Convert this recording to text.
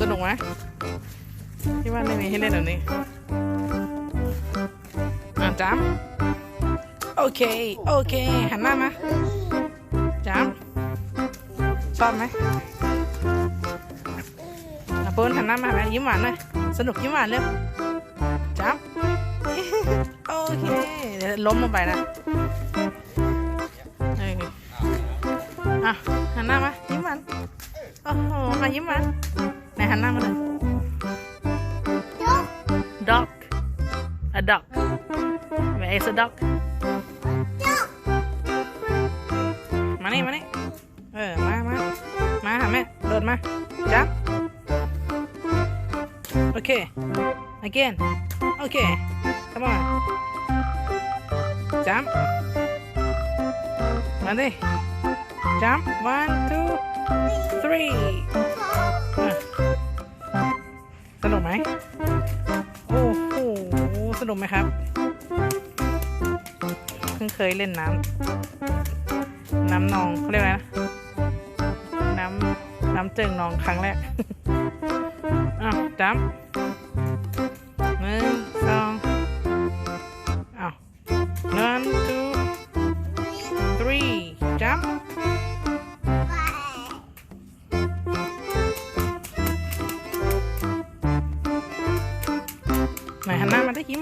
สนุกไหมที่บ้านไม่มีให้เล่นแบบนี้อะจ้ามโอเค โอเค หันหน้ามาจ้ามชอบไหมอะปูนหันหน้ามาไหมยิ้มหวานหน่อยสนุกยิ้มหวานเร็วจ้ามโอเค เดี๋ยวล้มลงไปนะ อะหันหน้ามา ยิ้มหวานโอ้โหมายิ้มหวานไหนหันหน้ามาเลย dog a dog where is a dog มานี่มานี่เออมามามาหาแม่โดดมาจับโอเค again โอเค come on จับมาดิ จับ one two three สนุกไหม โอ้โห สนุกไหมครับ เพิ่งเคยเล่นน้ำ น้ำนองเขาเรียกอะไรนะ น้ำ น้ำเจิงนองครั้งแรก อ้าวจับหนึ่งสองอ้าว one two three จั บไหนหันหน้ามาได้ยิ้ม